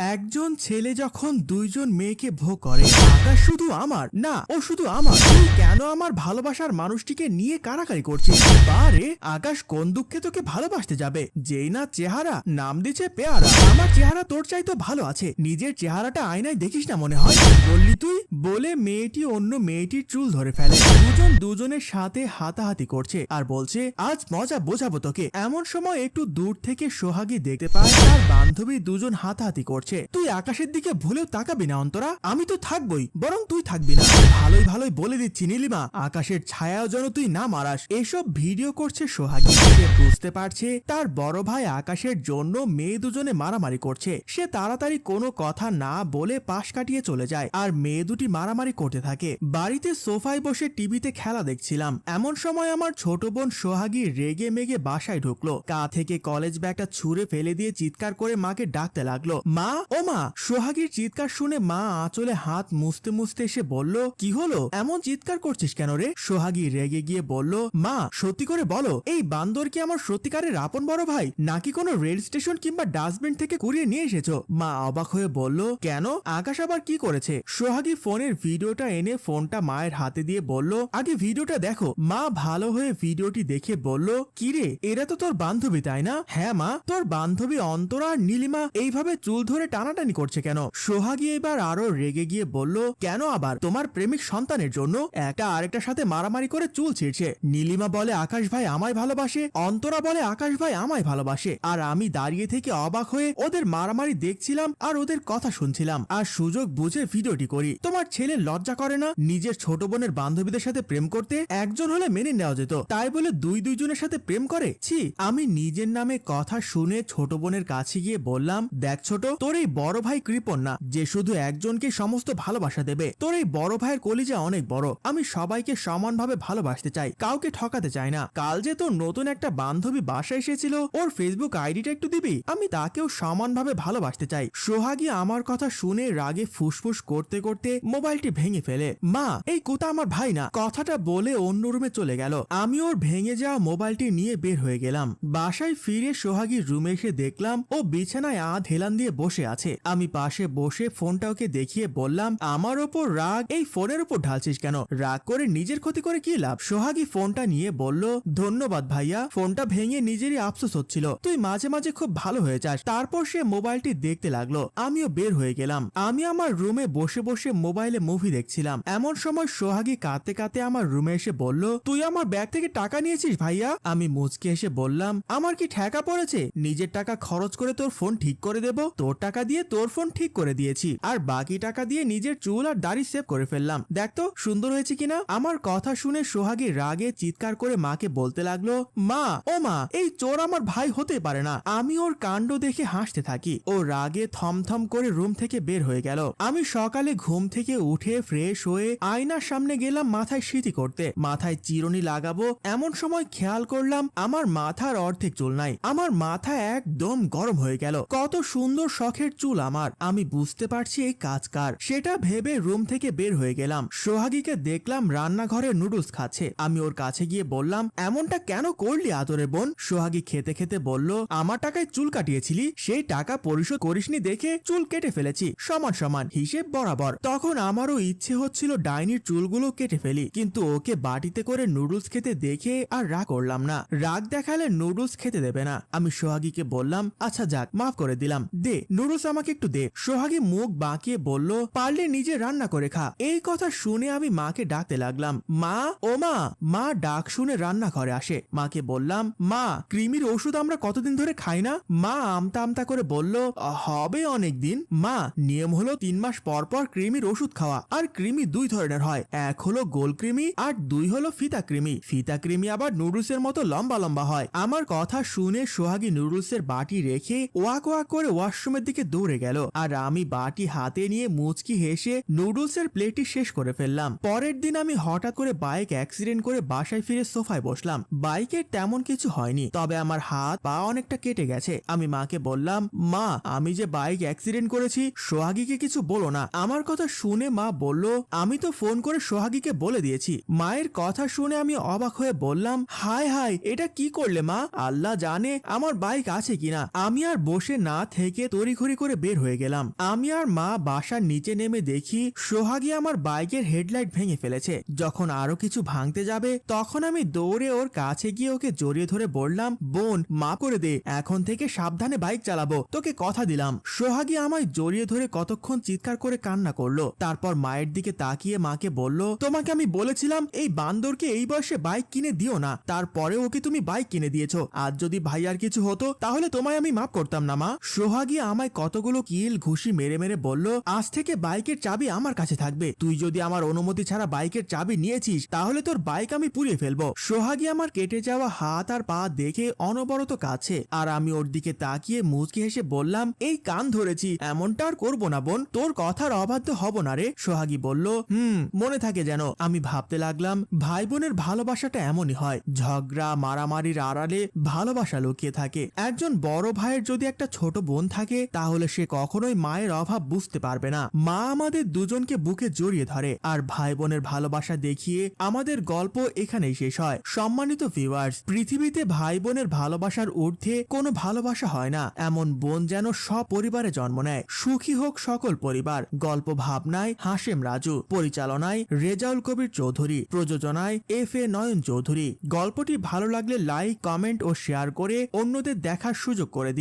একজন ছেলে যখন দুইজন মেয়েকে ভোগ করে আকাশ শুধু আমার? না, ও শুধু আমার। কেন আমার ভালোবাসার মানুষটিকে নিয়ে কারাকারি করছিস? বারে, আকাশ কোন দুঃখে তোকে ভালোবাসতে যাবে? যেই না চেহারা, নাম দিচ্ছে পেয়ারা। আমার চেহারা তোর চাই তো ভালো আছে। নিজের চেহারাটা আয়নায় দেখিস না মনে হয়? বললি তুই? বলে মেয়েটি অন্য মেয়েটির চুল ধরে ফেলে। দুজন দুজনের সাথে হাতাহাতি করছে আর বলছে, আজ মজা বোঝাবো তোকে। এমন সময় একটু দূর থেকে সোহাগী দেখতে পায়, তার বান্ধবী দুজন হাতাহাতি করছে। তুই আকাশের দিকে ভুলেও তাকাবি না, অন্তরা। আমি তো থাকবই, বরং তুই থাকবি না। ভালোই ভালোই বলে দিচ্ছি নীলিমা। আকাশের ছায়াও যেন তুই না মারাস। এসব ভিডিও করছে সোহাগী। সে বুঝতে পারছে তার বড় ভাই আকাশের জন্য মেয়ে দুজনে মারামারি করছে। সে তাড়াতাড়ি কোনো কথা না বলে পাশ কাটিয়ে চলে যায় আর মেয়ে দুটি মারামারি করতে থাকে। বাড়িতে সোফায় বসে টিভিতে খেলা দেখছিলাম। এমন সময় আমার ছোট বোন সোহাগী রেগে মেগে বাসায় ঢুকলো। কা থেকে কলেজ ব্যাগটা ছুঁড়ে ফেলে দিয়ে চিৎকার করে মাকে ডাকতে লাগল। মা ও মা, সোহাগীর চিৎকার শুনে মা আঁচলে হাত মুছতে মুছতে এসে বলল, কি হলো? এমন চিৎকার করছিস কেন রে? সোহাগী রেগে গিয়ে বলল, মা, সত্যি করে বলো, এই বান্দর কি আমার সত্যিকারের আপন বড় ভাই? নাকি কোনো রেল স্টেশন কিংবা ডাস্টবিন থেকে কুড়িয়ে নিয়ে এসেছ? মা অবাক হয়ে বলল, কেন? আকাশ আবার কি করেছে? সোহাগী ফোনের ভিডিওটা এনে ফোনটা মায়ের হাতে দিয়ে বলল, আগে ভিডিওটা দেখো। মা ভালো হয়ে ভিডিওটি দেখে বলল কিরে এরা তো তোর বান্ধবী, তাই না? হ্যাঁ মা, তোর বান্ধবী অন্তরা আর নীলিমা, এইভাবে চুল ধরে টানাটানি করছে কেন? সোহাগী এবার আরও রেগে গিয়ে বলল, কেন আবার? তোমার প্রেমিক সন্তানের জন্য একটা আরেকটার সাথে মারামারি করে চুল ছিঁড়ছে। নীলিমা বলে, আকাশ ভাই আমায় ভালোবাসে। অন্তরা বলে, আকাশ ভাই আমায় ভালোবাসে। আর আমি দাঁড়িয়ে থেকে অবাক হয়ে ওদের মারামারি দেখছিলাম আর ওদের কথা শুনছিলাম। আর সুযোগ বুঝে ভিডিওটি করি। তোমার ছেলে লজ্জা করে না? নিজের ছোট বোনের বান্ধবীদের সাথে প্রেম করতে একজন হলে মেনে নেওয়া যেত। তাই বলে দুই দুইজনের সাথে প্রেম করে? ছি, আমি নিজের নামে কথা শুনে ছোট বোনের কাছে গিয়ে বললাম, দেখ ছোট তোর এই বড় ভাই কৃপণ না, যে শুধু একজনকে সমস্ত ভালোবাসা দেবে। তোর এই বড় ভাইয়ের কলিজা অনেক বড়। আমি সবাইকে সমানভাবে ভালোবাসতে চাই, কাউকে ঠকাতে চাই না। কাল যে তোর নতুন একটা বান্ধবী বাসায় এসেছিল, ওর ফেসবুক আইডিটা একটু দিবি? আমি তাকেও সমানভাবে ভালোবাসতে চাই। সোহাগী আমার কথা শুনে রাগে ফুসফুস করতে করতে মোবাইলটি ভেঙে ফেলে। মা, এই কুতা আমার ভাই না। কথাটা বলে অন্য রুমে চলে গেল। আমি ওর ভেঙে যাওয়া মোবাইলটি নিয়ে বের হয়ে গেলাম। বাসায় ফিরে সোহাগীর রুমে এসে দেখলাম, ও বিছানায় আধ হেলান দিয়ে বসে আছে। আমি পাশে বসে ফোনটা ওকে দেখিয়ে বললাম, আমার ওপর রাগ? এই ফোনের উপর ঢালছিস কেন? রাগ করে নিজের ক্ষতি করে কি লাভ? সোহাগী ফোনটা নিয়ে বলল, ধন্যবাদ ভাইয়া, ফোনটা ভেঙে নিজেরই আফসোস হচ্ছিল। তুই মাঝে মাঝে খুব ভালো হয়ে যাস। তারপর সে মোবাইলটি দেখতে লাগল। আমিও বের হয়ে গেলাম। আমি আমার রুমে বসে বসে মোবাইলে মুভি দেখছিলাম। এমন সময় সোহাগী কাঁদতে কাঁদতে আমার রুমে এসে বলল, তুই আমার ব্যাগ থেকে টাকা নিয়েছিস ভাইয়া? আমি মুচকে এসে বললাম, আমার কি ঠেকা পড়েছে? নিজের টাকা খরচ করে তোর ফোন ঠিক করে দেব? তোর দিয়ে তোর ফোন ঠিক করে দিয়েছি, আর বাকি টাকা দিয়ে নিজের চুল আর দাড়ি সেভ করে ফেললাম। দেখ তো, সুন্দর হয়েছে কিনা? আমার কথা শুনে সোহাগী রাগে চিৎকার করে মাকে বলতে লাগল, মা, ও মা, এই চোর আমার ভাই হতে পারে না। আমি ওর কাণ্ড দেখে হাসতে থাকি। ও রাগে থমথম করে রুম থেকে বের হয়ে গেল। আমি সকালে ঘুম থেকে উঠে ফ্রেশ হয়ে আয়নার সামনে গেলাম মাথায় স্মৃতি করতে। মাথায় চিরুনি লাগাবো, এমন সময় খেয়াল করলাম আমার মাথার অর্ধেক চুল নাই। আমার মাথা একদম গরম হয়ে গেল। কত সুন্দর শখের চুল আমার। আমি বুঝতে পারছি এই কাজ কার। সেটা ভেবে রুম থেকে বের হয়ে গেলাম। সোহাগীকে দেখলাম রান্নাঘরে নুডলস খাচ্ছে। আমি ওর কাছে গিয়ে বললাম, এমনটা কেন করলি আদরে বোন? সোহাগী খেতে খেতে বলল, আমার টাকায় চুল কাটিয়েছিলি, সেই টাকা পরিশোধ করিসনি দেখে চুল কেটে ফেলেছি। সমান সমান, হিসেব বরাবর। তখন আমারও ইচ্ছে হচ্ছিল ডাইনির চুলগুলো কেটে ফেলি, কিন্তু ওকে বাটিতে করে নুডলস খেতে দেখে আর রাগ করলাম না। রাগ দেখালে নুডলস খেতে দেবে না। আমি সোহাগীকে বললাম আচ্ছা যাক, মাফ করে দিলাম। দে, নুডলস আমাকে একটু দে। সোহাগী মুখ বাঁকিয়ে বলল, পারলে নিজে রান্না করে খা। এই কথা শুনে আমি মাকে ডাকতে লাগলাম। মা, ও মা। মা ডাক শুনে রান্না ঘরে আসে। মাকে বললাম, মা, কৃমির ওষুধ আমরা কতদিন ধরে খাই না? মা আমতা আমতা করে বলল, হবে অনেক দিন। মা, নিয়ম হলো তিন মাস পর পর কৃমির ওষুধ খাওয়া। আর কৃমি দুই ধরনের হয়। এক হলো গোল কৃমি, আর দুই হলো ফিতা কৃমি। ফিতা কৃমি আবার নুডলসের মতো লম্বা লম্বা হয়। আমার কথা শুনে সোহাগী নুডলসের বাটি রেখে ওয়াক ওয়াক করে ওয়াশরুমের দিকে দৌড়ে গেল। আর আমি বাটি হাতে নিয়ে মুচকি হেসে নুডলসের প্লেটটি শেষ করে ফেললাম। পরের দিন আমি হঠাৎ করে বাইক অ্যাক্সিডেন্ট করে বাসায় ফিরে সোফায় বসলাম। বাইকের তেমন কিছু হয়নি, তবে আমার হাত পা অনেকটা কেটে গেছে। আমি মাকে বললাম, মা, আমি যে বাইক অ্যাক্সিডেন্ট করেছি, সোহাগীকে কিছু বলো না। আমার কথা শুনে মা বলল, আমি তো ফোন করে সোহাগীকে বলে দিয়েছি। মায়ের কথা শুনে আমি অবাক হয়ে বললাম, হায় হায়, এটা কি করলে মা? আল্লাহ জানে আমার বাইক আছে কিনা। আমি আর বসে না থেকে তড়িঘড়ি তড়িঘড়ি করে বের হয়ে গেলাম। আমি আর মা বাসার নিচে নেমে দেখি সোহাগী আমার বাইকের হেডলাইট ভেঙে ফেলেছে। যখন আরও কিছু ভাঙতে যাবে, তখন আমি দৌড়ে ওর কাছে গিয়ে ওকে জড়িয়ে ধরে বললাম, বোন মা করে দে, এখন থেকে সাবধানে বাইক চালাবো, তোকে কথা দিলাম। সোহাগী আমায় জড়িয়ে ধরে কতক্ষণ চিৎকার করে কান্না করল। তারপর মায়ের দিকে তাকিয়ে মাকে বলল, তোমাকে আমি বলেছিলাম, এই বান্দরকে এই বয়সে বাইক কিনে দিও না। তারপরে ওকে তুমি বাইক কিনে দিয়েছ। আর যদি ভাইয়ার কিছু হতো, তাহলে তোমায় আমি মাফ করতাম না, মা। সোহাগী আমায় কতগুলো কিল ঘুষি মেরে মেরে বলল, আজ থেকে বাইকের চাবি আমার কাছে থাকবে। তুই যদি আমার অনুমতি ছাড়া বাইকের চাবি নিয়েছিস, তাহলে তোর বাইক আমি পুড়িয়ে ফেলব সোহাগী আমার কেটে যাওয়া হাত আর পা দেখে অনবরত কাছে আর আমি ওর দিকে তাকিয়ে মুচকি হেসে বললাম, এই কান ধরেছি, এমনটা আর করব না বোন, তোর কথার অবাধ্য হব না রে সোহাগী বলল, হুম, মনে থাকে যেন আমি ভাবতে লাগলাম ভাই বোনের ভালোবাসাটা এমনই হয়। ঝগড়া, মারামারির আড়ালে ভালোবাসা লুকিয়ে থাকে। একজন বড় ভাইয়ের যদি একটা ছোট বোন থাকে তাহলে সে কখনোই মায়ের অভাব বুঝতে পারবে না। মা আমাদের দুজনকে বুকে জড়িয়ে ধরে আর ভাই বোনের ভালোবাসা দেখিয়ে আমাদের গল্প এখানেই শেষ হয়। সম্মানিত ভিউয়ার্স পৃথিবীতে ভাই বোনের ভালোবাসার ঊর্ধ্বে কোনো ভালোবাসা হয় না। এমন বোন যেন সব পরিবারে জন্ম নেয়। সুখী হোক সকল পরিবার, গল্প ভাবনায় হাসেম রাজু, পরিচালনায় রেজাউল কবির চৌধুরী, প্রযোজনায় এফ এ নয়ন চৌধুরী। গল্পটি ভালো লাগলে লাইক কমেন্ট ও শেয়ার করে অন্যদের দেখার সুযোগ করে দিন।